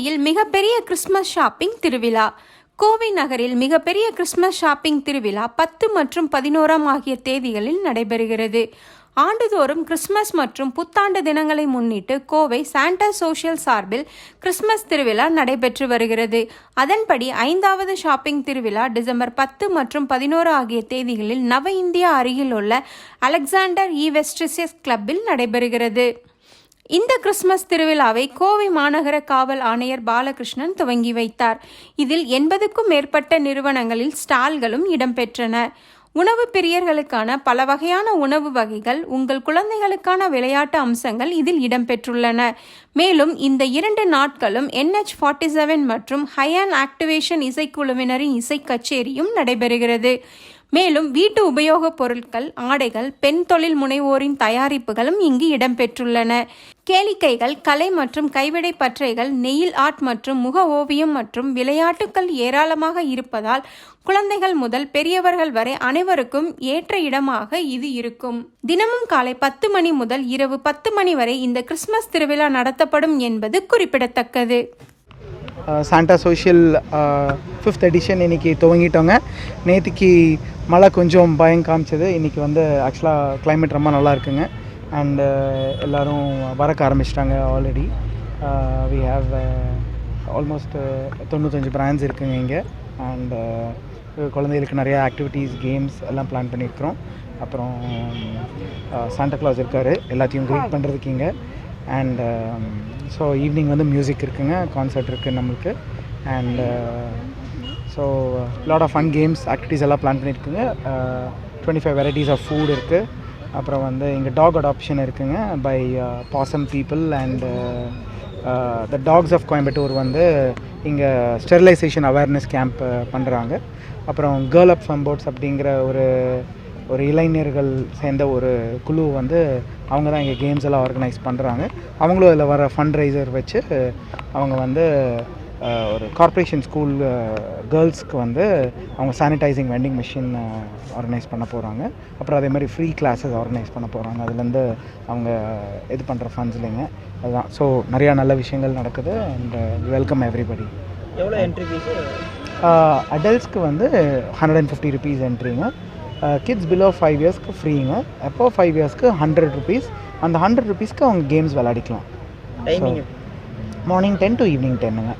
மிகப்பெரிய Christmas shopping திருவிழா. கோவை நகரில் மிகப்பெரிய கிறிஸ்மஸ் ஷாப்பிங் திருவிழா பத்து மற்றும் பதினோராம் ஆகிய தேதிகளில் நடைபெறுகிறது. ஆண்டுதோறும் கிறிஸ்மஸ் மற்றும் புத்தாண்டு தினங்களை முன்னிட்டு கோவை சாண்டா சோஷியல் சார்பில் கிறிஸ்மஸ் திருவிழா நடைபெற்று வருகிறது. அதன்படி ஐந்தாவது ஷாப்பிங் திருவிழா டிசம்பர் பத்து மற்றும் பதினோரு ஆகிய தேதிகளில் நவ இந்தியா அருகில் உள்ள அலெக்சாண்டர் இ வெஸ்ட்ரிசியஸ் கிளப்பில் நடைபெறுகிறது. இந்த கிறிஸ்மஸ் திருவிழாவை கோவை மாநகர காவல் ஆணையர் பாலகிருஷ்ணன் துவங்கி வைத்தார். இதில் எண்பதுக்கும் மேற்பட்ட நிறுவனங்களில் ஸ்டால்களும் இடம்பெற்றன. உணவு பிரியர்களுக்கான பல வகையான உணவு வகைகள் உங்கள் குழந்தைகளுக்கான விளையாட்டு அம்சங்கள் இதில் இடம்பெற்றுள்ளன. மேலும் இந்த இரண்டு நாட்களும் என்ஹெச் ஃபார்ட்டி செவன் மற்றும் ஹையான் ஆக்டிவேஷன் இசைக்குழுவினரின் இசை கச்சேரியும் நடைபெறுகிறது. மேலும் வீட்டு உபயோகப் பொருட்கள் ஆடைகள் பெண் தொழில் முனைவோரின் தயாரிப்புகளும் இங்கு இடம்பெற்றுள்ளன. கேளிக்கைகள் கலை மற்றும் கைவிடை பற்றைகள் நெயில் ஆர்ட் மற்றும் முக ஓவியம் மற்றும் விளையாட்டுகள் ஏராளமாக இருப்பதால் குழந்தைகள் முதல் பெரியவர்கள் வரை அனைவருக்கும் ஏற்ற இடமாக இது இருக்கும். தினமும் காலை பத்து மணி முதல் இரவு பத்து மணி வரை இந்த கிறிஸ்மஸ் திருவிழா நடத்தப்படும் என்பது குறிப்பிடத்தக்கது. சாண்டா சோஷியல் ஃபிஃப்த் எடிஷன் இன்னைக்கு துவங்கிட்டோங்க. நேற்றுக்கு மழை கொஞ்சம் பயம் காமிச்சது. இன்றைக்கி வந்து ஆக்சுவலாக climate ரொம்ப நல்லா இருக்குங்க. அண்டு எல்லோரும் வரக்க ஆரம்பிச்சிட்டாங்க ஆல்ரெடி வி ஹாவ் ஆல்மோஸ்ட் தொண்ணூத்தஞ்சு பிராண்ட்ஸ் இருக்குங்க இங்கே. அண்டு குழந்தைகளுக்கு நிறைய ஆக்டிவிட்டீஸ் கேம்ஸ் எல்லாம் பிளான் பண்ணியிருக்கிறோம். அப்புறம் சாண்டா கிளாஸ் இருக்கார். எல்லாத்தையும் க்ரீட் பண்ணுறதுக்கு இங்கே. அண்ட் ஸோ ஈவினிங் வந்து மியூசிக் இருக்குங்க. கான்சர்ட் இருக்குது நம்மளுக்கு. And so lot of fun games activities எல்லாம் plan பண்ணியிருக்குங்க. Twenty five varieties of food இருக்குது அப்புறம் வந்து இங்கே டாக் அடாப்ஷன் இருக்குங்க by Paasam people and the dogs of Coimbatore வந்து இங்கே ஸ்டெரிலைசேஷன் அவேர்னஸ் கேம்ப் பண்ணுறாங்க அப்புறம் கேர்ள் அப் ஃபன் அப்படிங்கிற ஒரு ஒரு இளைஞர்கள் சேர்ந்த ஒரு குழு வந்து அவங்க தான் இங்கே கேம்ஸ் எல்லாம் ஆர்கனைஸ் பண்ணுறாங்க அவங்களும் அதில் வர ஃபண்ட் ரைசர் வச்சு அவங்க வந்து ஒரு கார்ப்பரேஷன் ஸ்கூல் கேர்ள்ஸ்க்கு வந்து அவங்க சானிடைசிங் வெண்டிங் மிஷின் ஆர்கனைஸ் பண்ண போகிறாங்க அப்புறம் அதே மாதிரி ஃப்ரீ கிளாஸஸ் ஆர்கனைஸ் பண்ண போகிறாங்க அதுலேருந்து அவங்க இது பண்ணுற ஃபண்ட்ஸ் இல்லைங்க அதுதான். ஸோ நிறையா நல்ல விஷயங்கள் நடக்குது அண்ட் வெல்கம் எவ்ரிபடி எவ்வளோ என்ட்ரி ஃபீஸு அடல்ட்ஸ்க்கு வந்து ஹண்ட்ரட் அண்ட் ஃபிஃப்டி ருபீஸ் என்ட்ரிங்க கிட்ஸ் பிலோ ஃபைவ் இயர்ஸ்க்கு ஃப்ரீங்க எப்போ ஃபைவ் இயர்ஸ்க்கு ஹண்ட்ரட் ருபீஸ் அந்த ஹண்ட்ரட் ருபீஸ்க்கு அவங்க கேம்ஸ் விளையாடிக்கலாம். Morning ten to evening டென்னுங்க